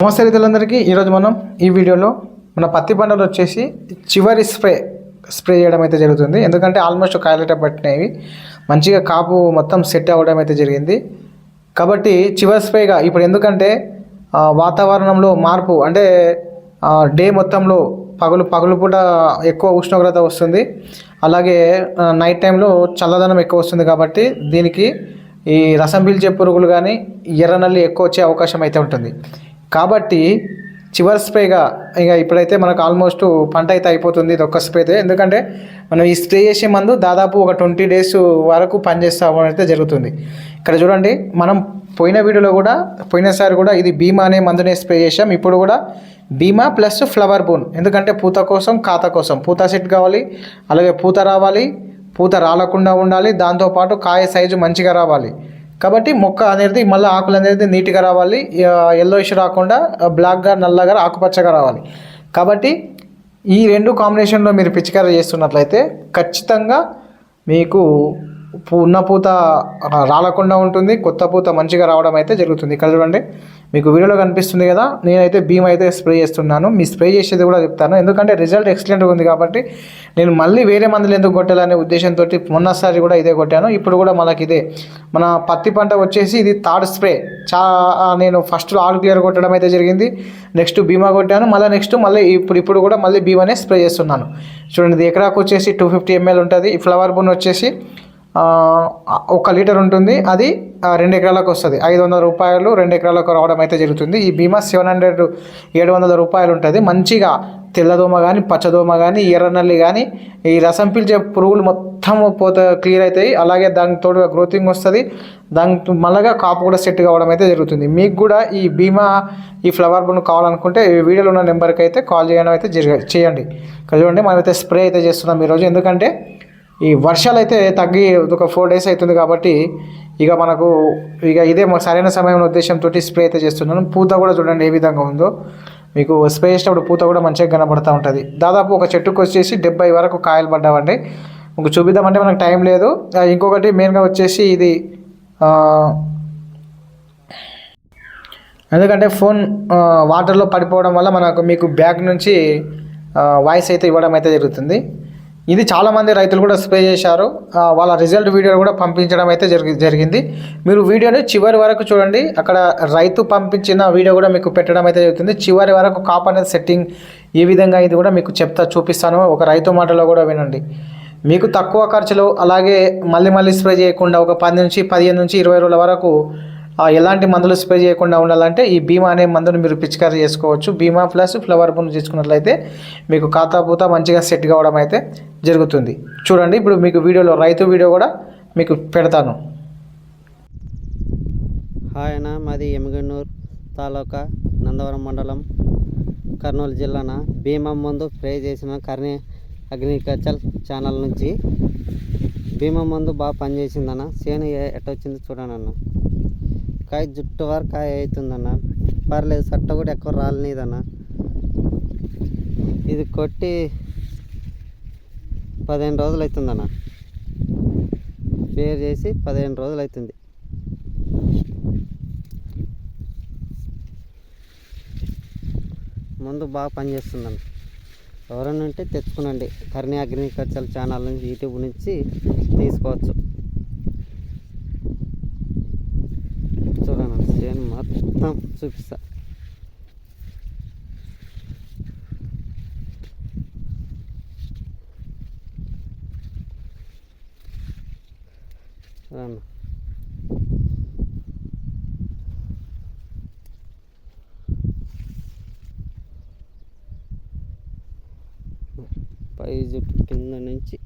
నమస్తే రైతులందరికీ. ఈరోజు మనం ఈ వీడియోలో మన పత్తి పంటలు వచ్చేసి చివరి స్ప్రే స్ప్రే చేయడం అయితే జరుగుతుంది. ఎందుకంటే ఆల్మోస్ట్ కాయలట పట్టినవి. మంచిగా కాపు మొత్తం సెట్ అవ్వడం అయితే జరిగింది. కాబట్టి చివరి స్ప్రేగా ఇప్పుడు ఎందుకంటే వాతావరణంలో మార్పు అంటే డే మొత్తంలో పగులు పగులు పూట ఎక్కువ ఉష్ణోగ్రత వస్తుంది. అలాగే నైట్ టైంలో చల్లదనం ఎక్కువ వస్తుంది కాబట్టి దీనికి ఈ రసం పీల్చే పురుగులు కానీ ఎర్రనల్లి ఎక్కువ వచ్చే అవకాశం అయితే ఉంటుంది. కాబట్టి చివరి స్ప్రేగా ఇక ఇప్పుడైతే మనకు ఆల్మోస్ట్ పంట అయితే అయిపోతుంది ఇది ఒక్క స్ప్రే అయితే ఎందుకంటే మనం ఈ స్ప్రే చేసే మందు దాదాపు ఒక ట్వంటీ డేస్ వరకు పనిచేస్తామని అయితే జరుగుతుంది. ఇక్కడ చూడండి మనం పోయిన వీడియోలో కూడా పోయినసారి కూడా ఇది భీమా అనే మందునే స్ప్రే చేసాం ఇప్పుడు కూడా భీమా ప్లస్ ఫ్లవర్ బోన్. ఎందుకంటే పూత కోసం ఖాత కోసం. పూత సెట్ కావాలి అలాగే పూత రావాలి పూత రాలకుండా ఉండాలి దాంతోపాటు కాయ సైజు మంచిగా రావాలి. కాబట్టి మొక్క అనేది మళ్ళీ ఆకులు అనేది నీట్గా రావాలి. ఎల్లోయిష్ రాకుండా బ్లాక్గా నల్లగా ఆకుపచ్చగా రావాలి. కాబట్టి ఈ రెండు కాంబినేషన్లో మీరు పిచికారీ చేస్తున్నట్లయితే ఖచ్చితంగా మీకు ఉన్న పూత రాలకుండా ఉంటుంది కొత్త పూత మంచిగా రావడం అయితే జరుగుతుంది. ఇక్కడ చూడండి మీకు వీడియోలో కనిపిస్తుంది కదా నేనైతే భీమ్ అయితే స్ప్రే చేస్తున్నాను. మీ స్ప్రే చేసేది కూడా చెప్తాను. ఎందుకంటే రిజల్ట్ ఎక్సలెంట్గా ఉంది కాబట్టి నేను మళ్ళీ వేరే మందులు ఎందుకు కొట్టాలనే ఉద్దేశంతో మొన్నసారి కూడా ఇదే కొట్టాను. ఇప్పుడు కూడా మనకి ఇదే. మన పత్తి పంట వచ్చేసి ఇది థర్డ్ స్ప్రే. చా నేను ఫస్ట్ ఆల్ క్లియర్ కొట్టడం అయితే జరిగింది. నెక్స్ట్ బీమా కొట్టాను. మళ్ళీ నెక్స్ట్ మళ్ళీ ఇప్పుడు ఇప్పుడు కూడా మళ్ళీ బీమానే స్ప్రే చేస్తున్నాను. చూడండి ఇది ఎకరాకు వచ్చేసి టూ ఫిఫ్టీ ఎంఎల్ ఉంటుంది. ఈ ఫ్లవర్ బోన్ వచ్చేసి ఒక లీటర్ ఉంటుంది. అది రెండు ఎకరాలకు వస్తుంది. ఐదు వందల రూపాయలు రెండు ఎకరాలకు రావడం అయితే జరుగుతుంది. ఈ బీమా సెవెన్ హండ్రెడ్ ఏడు వందల రూపాయలు ఉంటుంది. మంచిగా తెల్లదోమ కానీ పచ్చదోమ కానీ ఎర్రనల్లి కానీ ఈ రసం పీల్చే పురుగులు మొత్తం పోత క్లియర్ అవుతాయి అలాగే దానికి తోడుగా గ్రోతింగ్ వస్తుంది. దానికి మళ్ళగా కాపు కూడా సెట్ కావడం అయితే జరుగుతుంది. మీకు కూడా ఈ బీమా ఈ ఫ్లవర్ బోన్ కావాలనుకుంటే ఈ వీడియోలో ఉన్న నెంబర్కి అయితే కాల్ చేయడం అయితే జరగ చేయండి. ఇక్కడ చూడండి మనమైతే స్ప్రే అయితే చేస్తున్నాం ఈరోజు. ఎందుకంటే ఈ వర్షాలు అయితే తగ్గి ఒక ఫోర్ డేస్ అవుతుంది కాబట్టి ఇక మనకు ఇక ఇదే మాకు సరైన సమయం ఉద్దేశంతో స్ప్రే అయితే చేస్తున్నాను. పూత కూడా చూడండి ఏ విధంగా ఉందో. మీకు స్ప్రే చేసినప్పుడు పూత కూడా మంచిగా కనబడుతూ ఉంటుంది. దాదాపు ఒక చెట్టుకు వచ్చేసి డెబ్బై వరకు కాయలు పడ్డామండి మీకు చూపిద్దామంటే మనకు టైం లేదు. ఇంకొకటి మెయిన్గా వచ్చేసి ఇది ఎందుకంటే ఫోన్ వాటర్లో పడిపోవడం వల్ల మనకు మీకు బ్యాగ్ నుంచి వాయిస్ అయితే ఇవ్వడం అయితే జరుగుతుంది. ఇది చాలామంది రైతులు కూడా స్ప్రే చేశారు. వాళ్ళ రిజల్ట్ వీడియో కూడా పంపించడం అయితే జరిగి జరిగింది. మీరు వీడియోని చివరి వరకు చూడండి. అక్కడ రైతు పంపించిన వీడియో కూడా మీకు పెట్టడం అయితే జరుగుతుంది. చివరి వరకు కాప్ అనేది సెట్టింగ్ ఏ విధంగా ఇది కూడా మీకు చెప్తా చూపిస్తాను. ఒక రైతు మాటలో కూడా వినండి. మీకు తక్కువ ఖర్చులో అలాగే మళ్ళీ మళ్ళీ స్ప్రే చేయకుండా ఒక పది నుంచి పదిహేను నుంచి ఇరవై రోజుల వరకు ఎలాంటి మందులు స్ప్రే చేయకుండా ఉండాలంటే ఈ బీమా అనే మందును మీరు పిచికారీ చేసుకోవచ్చు. బీమా ప్లస్ ఫ్లవర్ బూన్ తీసుకున్నట్లయితే మీకు ఖాతా పూత మంచిగా సెట్ కావడం అయితే జరుగుతుంది. చూడండి ఇప్పుడు మీకు వీడియోలో రైతు వీడియో కూడా మీకు పెడతాను. హాయ్ అన్న మాది ఎమగన్నూరు తాలూకా నందవరం మండలం కర్నూలు జిల్లాన భీమా మందు స్ప్రే చేసిన కర్ణి అగ్రికల్చర్ ఛానల్ నుంచి భీమా మందు బాగా పనిచేసిందన్న సేను ఎ- ఎట్ట వచ్చింది చూడండి కాయ జుట్టు వరకు కాయ అవుతుందన్న. పర్లేదు సట్ట కూడా ఎక్కువ రాలనీదన్న. ఇది కొట్టి పదిహేను రోజులు అవుతుందన్న. వేరు చేసి పదిహేను రోజులు అవుతుంది. ముందు బాగా పనిచేస్తుందన్న ఎవరైనా ఉంటే తెచ్చుకునండి. కర్ణి అగ్రికల్చర్ ఛానల్ నుంచి యూట్యూబ్ నుంచి తీసుకోవచ్చు చూడండి చేను మొత్తం చూపిస్తా. చూడండి పై జుట్టు కింద నుంచి